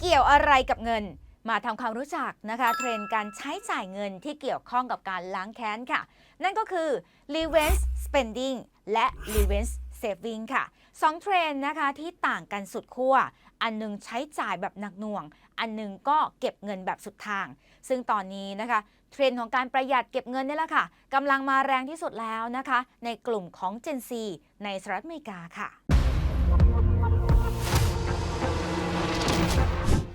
เกี่ยวอะไรกับเงิน มาทำความรู้จักนะคะ เทรนด์การใช้จ่ายเงินที่เกี่ยวข้องกับการล้างแค้นค่ะ นั่นก็คือ revenge spending และ revenge saving ค่ะสองเทรนด์นะคะที่ต่างกันสุดขั้วอันหนึงใช้จ่ายแบบหนักหน่วง อันหนึงก็เก็บเงินแบบสุดทาง ซึ่งตอนนี้นะคะเทรนด์ของการประหยัดเก็บเงินนี่แหละค่ะกำลังมาแรงที่สุดแล้วนะคะ ในกลุ่มของ Gen Z ในสหรัฐอเมริกาค่ะ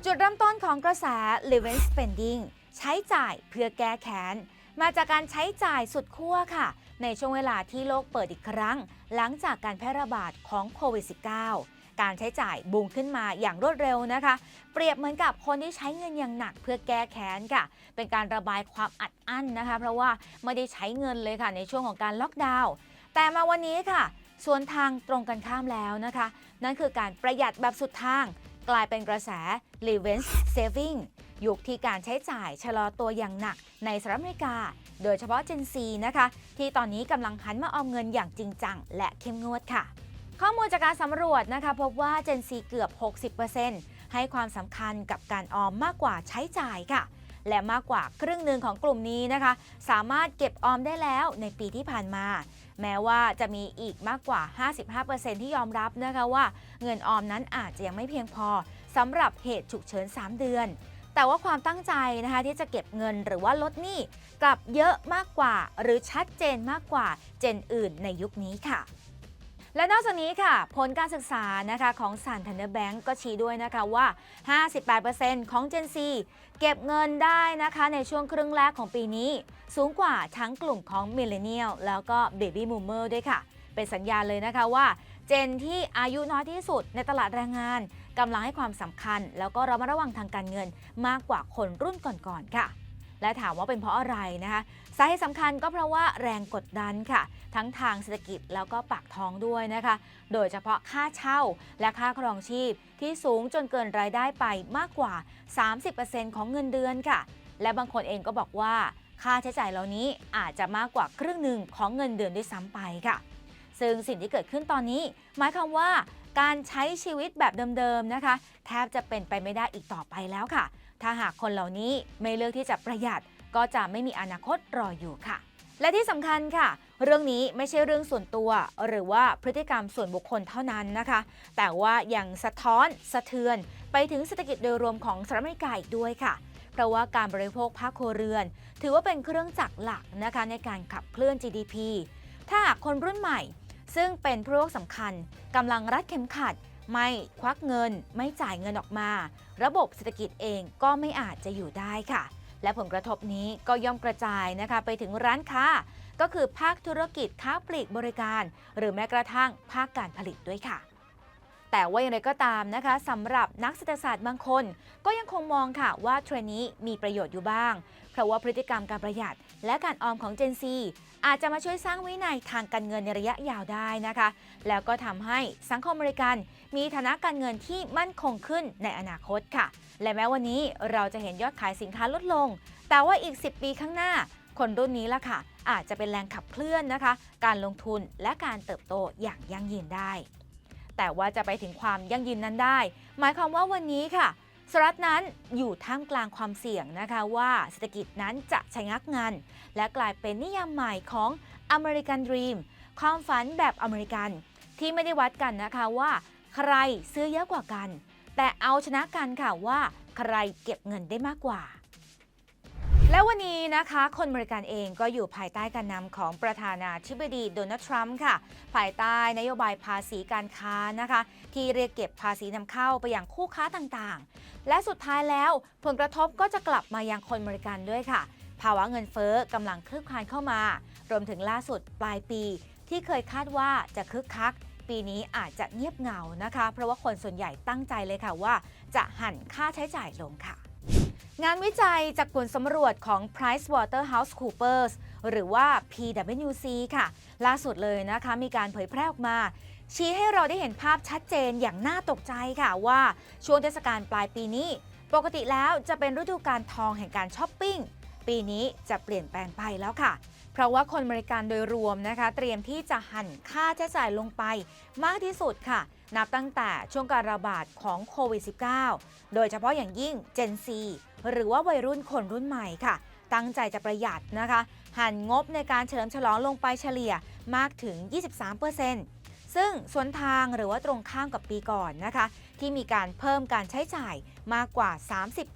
จุดเริ่มต้นของกระแส revenge spending ใช้จ่ายเพื่อแก้แค้น มาจากการใช้จ่ายสุดขั้วค่ะ ในช่วงเวลาที่โลกเปิดอีกครั้ง หลังจากการแพร่ระบาดของโควิด -19 การใช้จ่ายบูมขึ้นมาอย่างรวดเร็วนะคะ เปรียบเหมือนกับคนที่ใช้เงินอย่างหนักเพื่อแก้แค้นค่ะ เป็นการระบายความอัดอั้นนะคะ เพราะว่าไม่ได้ใช้เงินเลยค่ะในช่วงของการล็อกดาวน์แต่มาวันนี้ค่ะส่วนทางตรงกันข้ามแล้วนะคะ นั่นคือการประหยัดแบบสุดทาง กลายเป็นกระแส revenge saving ยุคที่การใช้จ่ายชะลอตัวอย่างหนักในสหรัฐอเมริกา โดยเฉพาะ Gen Z นะคะ ที่ตอนนี้กำลังหันมาออมเงินอย่างจริงจัง และเข้มงวดค่ะ ข้อมูลจากการสำรวจนะคะ พบว่า Gen Z เกือบ 60%ให้ความสำคัญกับการออมมากกว่าใช้จ่ายค่ะ และมากกว่าครึ่งหนึ่งของกลุ่มนี้นะคะ สามารถเก็บออมได้แล้วในปีที่ผ่านมา แม้ว่าจะมีอีกมากกว่า 55%ที่ยอมรับนะคะว่า เงินออมนั้นอาจจะยังไม่เพียงพอสำหรับเหตุฉุกเฉิน 3 เดือน แต่ว่าความตั้งใจนะคะที่จะเก็บเงินหรือว่าลดหนี้กลับเยอะมากกว่า หรือชัดเจนมากกว่าเจนอื่นในยุคนี้ค่ะ และนอกจากนี้ค่ะผลการศึกษานะคะของสันทันเดอร์แบงก์ก็ชี้ด้วยนะคะว่า 58%ของ Gen Z เก็บเงินได้นะคะในช่วงครึ่งแรกของปีนี้ สูงกว่าทั้งกลุ่มของมิเลเนียลแล้วก็เบบี้มูเมอร์ด้วยค่ะ เป็นสัญญาณเลยนะคะว่า เจนที่อายุน้อยที่สุดในตลาดแรงงานกำลังให้ความสำคัญ แล้วก็ระมัดระวังทางการเงินมากกว่าคนรุ่นก่อนๆค่ะ และถามว่าเป็นเพราะอะไรนะคะสาเหตุสำคัญก็เพราะว่าแรงกดดันค่ะ ทั้งทางเศรษฐกิจแล้วก็ปากท้องด้วยนะคะ โดยเฉพาะค่าเช่าและค่าครองชีพ ที่สูงจนเกินรายได้ไปมากกว่า 30%ของเงินเดือนค่ะ และบางคนเองก็บอกว่าค่าใช้จ่ายเหล่านี้อาจจะมากกว่าครึ่งหนึ่งของเงินเดือนด้วยซ้ำไปค่ะ ซึ่งสิ่งที่เกิดขึ้นตอนนี้ หมายความว่า การใช้ชีวิตแบบเดิมๆนะคะ แทบจะเป็นไปไม่ได้อีกต่อไปแล้วค่ะ ถ้าหากคนเหล่านี้ไม่เลือกที่จะประหยัด ก็จะไม่มีอนาคตรออยู่ค่ะ และที่สำคัญค่ะ เรื่องนี้ไม่ใช่เรื่องส่วนตัว หรือว่าพฤติกรรมส่วนบุคคลเท่านั้นนะคะ แต่ว่ายังสะท้อนสะเทือน ไปถึงเศรษฐกิจโดยรวมของสหรัฐอเมริกาอีกด้วยค่ะเพราะว่าการบริโภคภาคครัวเรือน ถือว่าเป็นเครื่องจักรหลักนะคะในการขับเคลื่อน GDP ถ้าหากคนรุ่นใหม่ ซึ่งเป็นผู้ร่วมสำคัญกำลังรัดเข็มขัด ไม่ควักเงิน ไม่จ่ายเงินออกมา ระบบเศรษฐกิจเองก็ไม่อาจจะอยู่ได้ค่ะ และผลกระทบนี้ก็ย่อมกระจายนะคะไปถึงร้านค้า ก็คือภาคธุรกิจค้าปลีกบริการ หรือแม้กระทั่งภาคการผลิตด้วยค่ะ แต่ว่าอย่างไรก็ตามนะคะสำหรับนักเศรษฐศาสตร์บางคน ก็ยังคงมองค่ะว่าเทรนนี้มีประโยชน์อยู่บ้าง เพราะว่าพฤติกรรมการประหยัด และการออมของ Gen Z อาจจะมาช่วยสร้างวินัยทางการเงินในระยะยาวได้นะคะ แล้วก็ทำให้สังคมอเมริกัน มีฐานะการเงินที่มั่นคงขึ้นในอนาคตค่ะ และแม้วันนี้เราจะเห็นยอดขายสินค้าลดลง แต่ว่าอีก 10 ปีข้างหน้า คนรุ่นนี้ล่ะค่ะ อาจจะเป็นแรงขับเคลื่อนนะคะ การลงทุนและการเติบโตอย่างยั่งยืนได้ แต่ว่าจะไปถึงความยั่งยืนนั้นได้ หมายความว่าวันนี้ค่ะสหรัฐนั้นอยู่ท่ามกลางความเสี่ยงนะคะว่าเศรษฐกิจนั้นจะชะงักงันและกลายเป็นนิยามใหม่ของ American Dream ความฝันแบบอเมริกัน ที่ไม่ได้วัดกันนะคะว่า ใครซื้อเยอะกว่ากัน แต่เอาชนะกันค่ะว่า ใครเก็บเงินได้มากกว่า และวันนี้นะคะ คนบริการเองก็อยู่ภายใต้การนำของประธานาธิบดีโดนัลด์ทรัมป์ค่ะ ภายใต้นโยบายภาษีการค้านะคะ ที่เรียกเก็บภาษีนำเข้าไปอยังคู่ค้าต่างๆ และสุดท้ายแล้วผลกระทบก็จะกลับมายังคนบริการด้วยค่ะ ภาวะเงินเฟ้อกำลังคลืบคลานเข้ามา รวมถึงล่าสุดปลายปี ที่เคยคาดว่าจะคึกคัก ปีนี้อาจจะเงียบเหงานะคะ เพราะว่าคนส่วนใหญ่ตั้งใจเลยค่ะว่า จะหั่นค่าใช้จ่ายลงค่ะ งานวิจัยจากผลสำรวจของ PricewaterhouseCoopers หรือว่า PwC ค่ะ ล่าสุดเลยนะคะ มีการเผยแพร่ออกมา ชี้ให้เราได้เห็นภาพชัดเจนอย่างน่าตกใจค่ะว่า ช่วงเทศกาลปลายปีนี้ ปกติแล้วจะเป็นฤดูการทองแห่งการช้อปปิ้ง ปีนี้จะเปลี่ยนแปลงไปแล้วค่ะ เพราะว่าคนบริการโดยรวมนะคะ เตรียมที่จะหั่นค่าใช้จ่ายลงไป มากที่สุดค่ะ นับตั้งแต่ช่วงการระบาดของโควิด -19 โดยเฉพาะอย่างยิ่ง Gen Z หรือว่าวัยรุ่นคนรุ่นใหม่ค่ะ ตั้งใจจะประหยัดนะคะ หันงบในการเฉลิมฉลองลงไปเฉลี่ยมากถึง 23%ซึ่งสวนทางหรือว่าตรงข้ามกับปีก่อนนะคะ ที่มีการเพิ่มการใช้จ่ายมากกว่า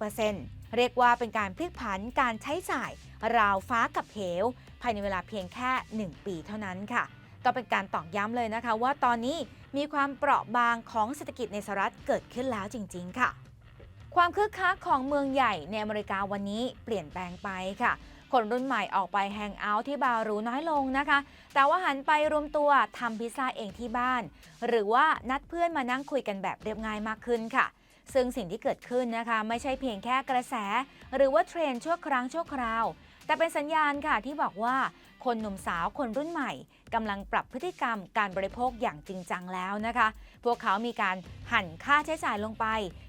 30%เรียกว่าเป็นการพลิกผันการใช้จ่ายราวฟ้ากับเหว ภายในเวลาเพียงแค่ 1 ปีเท่านั้นค่ะ ก็เป็นการตอกย้ำเลยนะคะ ว่าตอนนี้มีความเปราะบางของเศรษฐกิจในสหรัฐเกิดขึ้นแล้วจริง ๆ ค่ะ ความคึกคักของเมืองใหญ่ในอเมริกาวันนี้เปลี่ยนแปลงไปค่ะ คนรุ่นใหม่ออกไปแฮงเอาท์ที่บาร์หรูน้อยลงนะคะ แต่ว่าหันไปรวมตัวทำพิซซ่าเองที่บ้าน หรือว่านัดเพื่อนมานั่งคุยกันแบบเรียบง่ายมากขึ้นค่ะซึ่งสิ่งที่เกิดขึ้นนะคะไม่ใช่เพียงแค่กระแส หรือว่าเทรนด์ชั่วครั้งชั่วคราว แต่เป็นสัญญาณค่ะที่บอกว่า คนหนุ่มสาวคนรุ่นใหม่กำลังปรับพฤติกรรมการบริโภคอย่างจริงจังแล้วนะคะ พวกเขามีการหั่นค่าใช้จ่ายลงไป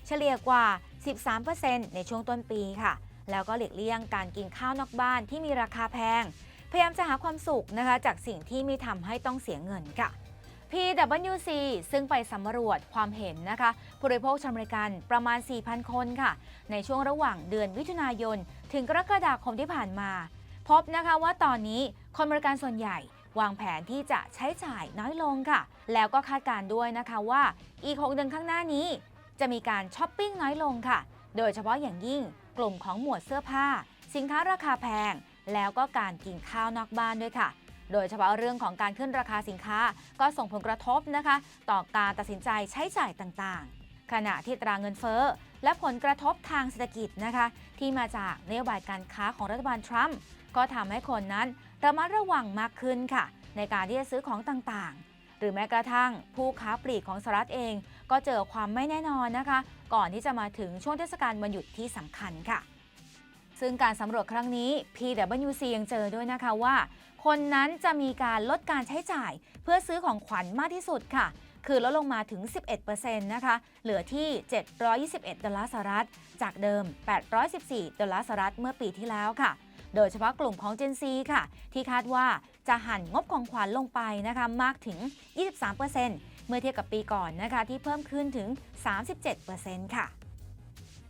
เฉลี่ยกว่า 13%ในช่วงต้นปีค่ะ แล้วก็หลีกเลี่ยงการกินข้าวนอกบ้านที่มีราคาแพง พยายามจะหาความสุขนะคะ จากสิ่งที่ไม่ทำให้ต้องเสียเงินค่ะ PwC ซึ่งไปสำรวจความเห็นนะคะผู้บริโภคชาวอเมริกันประมาณ 4,000 คนค่ะ ในช่วงระหว่างเดือนมิถุนายน ถึงกรกฎาคมที่ผ่านมา พบนะคะว่าตอนนี้คนบริการส่วนใหญ่วางแผนที่จะใช้จ่ายน้อยลงค่ะ แล้วก็คาดการ์ด้วยนะคะว่าอีก6เดือนข้างหน้านี้ จะมีการช้อปปิ้งน้อยลงค่ะ โดยเฉพาะอย่างยิ่งกลุ่มของหมวดเสื้อผ้า สินค้าราคาแพง แล้วก็การกินข้าวนอกบ้านด้วยค่ะ โดยเฉพาะเรื่องของการขึ้นราคาสินค้าก็ส่งผลกระทบนะคะ ต่อการตัดสินใจใช้จ่ายต่างๆ ขณะที่ตราเงินเฟ้อและผลกระทบทางเศรษฐกิจนะคะ ที่มาจากนโยบายการค้าของรัฐบาลทรัมป์ ก็ทำให้คนนั้นระมัดระวังมากขึ้นค่ะ ในการที่จะซื้อของต่างๆ หรือแม้กระทั่งผู้ค้าปลีกของสหรัฐเอง ก็เจอความไม่แน่นอนนะคะ ก่อนที่จะมาถึงช่วงเทศกาลวันหยุดที่สำคัญค่ะ ซึ่งการสำรวจครั้งนี้ PwC ยังเจอด้วยนะคะว่า คนนั้นจะมีการลดการใช้จ่าย เพื่อซื้อของขวัญมากที่สุดค่ะคือลดลงมาถึง 11%นะคะ เหลือที่ 721 ดอลลาร์สหรัฐ จากเดิม 814 ดอลลาร์สหรัฐเมื่อปีที่แล้วค่ะ โดยเฉพาะกลุ่มของ Gen Z ค่ะ ที่คาดว่าจะหั่นงบของขวัญลงไปนะคะมากถึง 23%เมื่อเทียบกับปีก่อนนะคะที่เพิ่มขึ้นถึง 37%ค่ะ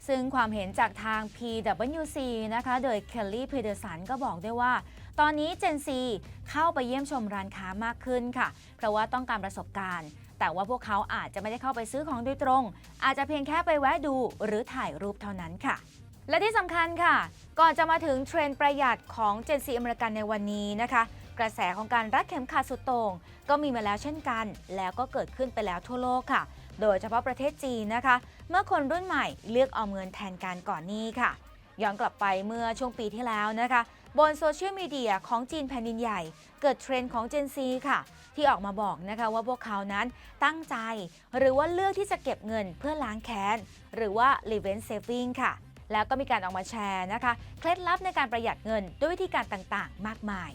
ซึ่งความเห็นจากทาง PwC นะคะ โดย Kelly Peterson ก็บอกด้วยว่า ตอนนี้ Gen Z เข้าไปเยี่ยมชมร้านค้ามากขึ้นค่ะ เพราะว่าต้องการประสบการณ์ แต่ว่าพวกเขาอาจจะไม่ได้เข้าไปซื้อของโดยตรง อาจจะเพียงแค่ไปแวะดูหรือถ่ายรูปเท่านั้นค่ะ และที่สำคัญค่ะ ก่อนจะมาถึงเทรนด์ประหยัดของ Gen Z อเมริกันในวันนี้นะคะ กระแสของการรัดเข็มขัดสุดโต่งก็มีมาแล้วเช่นกัน แล้วก็เกิดขึ้นไปแล้วทั่วโลกค่ะ โดยเฉพาะประเทศจีนนะคะ เมื่อคนรุ่นใหม่เลือกออมเงินแทนการก่อนหนี้ค่ะ ย้อนกลับไปเมื่อช่วงปีที่แล้วนะคะ บนโซเชียลมีเดียของจีนแผ่นดินใหญ่ เกิดเทรนด์ของ Gen Z ค่ะ ที่ออกมาบอกนะคะว่าพวกเขานั้นตั้งใจ หรือว่าเลือกที่จะเก็บเงินเพื่อล้างแค้นหรือว่า revenge saving ค่ะ แล้วก็มีการออกมาแชร์นะคะ เคล็ดลับในการประหยัดเงินด้วยวิธีการต่างๆ มากมาย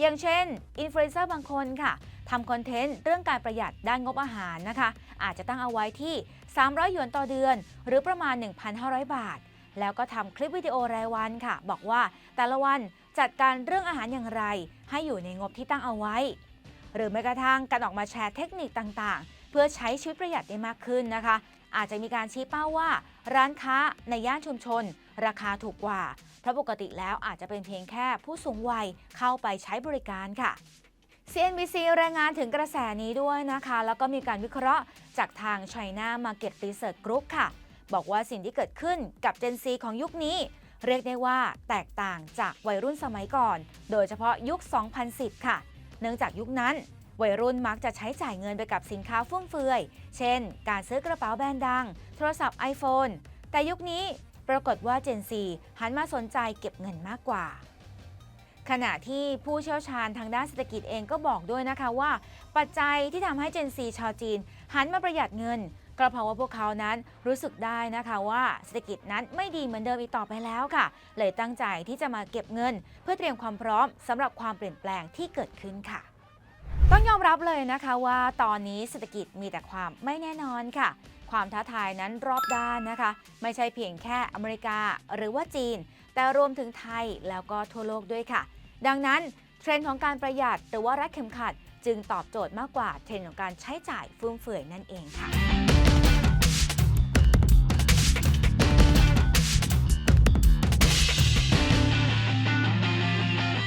อย่างเช่นอินฟลูเอนเซอร์บางคนค่ะทำคอนเทนต์เรื่องการประหยัดด้านงบอาหารนะคะ อาจจะตั้งเอาไว้ที่ 300 หยวนต่อเดือน หรือประมาณ 1,500 บาท แล้วก็ทำคลิปวิดีโอรายวันค่ะ บอกว่าแต่ละวันจัดการเรื่องอาหารอย่างไร ให้อยู่ในงบที่ตั้งเอาไว้ หรือแม้กระทั่งการออกมาแชร์เทคนิคต่างๆ เพื่อใช้ชีวิตประหยัดได้มากขึ้นนะคะ อาจจะมีการชี้เป้าว่า ร้านค้าในย่านชุมชน ราคาถูกกว่า เพราะปกติแล้วอาจจะเป็นเพียงแค่ผู้สูงวัยเข้าไปใช้บริการค่ะ CNBC รายงานถึงกระแสนี้ด้วยนะคะ แล้วก็มีการวิเคราะห์จากทาง China Market Research Group ค่ะ บอกว่าสิ่งที่เกิดขึ้นกับ Gen Z ของยุคนี้ เรียกได้ว่าแตกต่างจากวัยรุ่นสมัยก่อน โดยเฉพาะยุค 2010 ค่ะ เนื่องจากยุคนั้น วัยรุ่นมักจะใช้จ่ายเงินไปกับสินค้าฟุ่มเฟือย เช่น การซื้อกระเป๋าแบรนด์ดัง โทรศัพท์ iPhone แต่ยุคนี้ปรากฏว่า Gen Z หันมาสนใจเก็บเงินมากกว่า ขณะที่ผู้เชี่ยวชาญทางด้านเศรษฐกิจเองก็บอกด้วยนะคะว่า ปัจจัยที่ทำให้ Gen Z ชาวจีน หันมาประหยัดเงินก็เพราะว่าพวกเขานั้นรู้สึกได้นะคะว่าเศรษฐกิจนั้นไม่ดีเหมือนเดิมอีกต่อไปแล้วค่ะ เลยตั้งใจที่จะมาเก็บเงิน เพื่อเตรียมความพร้อมสำหรับความเปลี่ยนแปลงที่เกิดขึ้นค่ะ ต้องยอมรับเลยนะคะว่าตอนนี้เศรษฐกิจมีแต่ความไม่แน่นอนค่ะ ความท้าทายนั้นรอบด้านนะคะ ไม่ใช่เพียงแค่อเมริกาหรือว่าจีน แต่รวมถึงไทยแล้วก็ทั่วโลกด้วยค่ะ ดังนั้นเทรนด์ของการประหยัดหรือว่ารัดเข็มขัด จึงตอบโจทย์มากกว่าเทรนด์ของการใช้จ่ายฟุ่มเฟือยนั่นเองค่ะ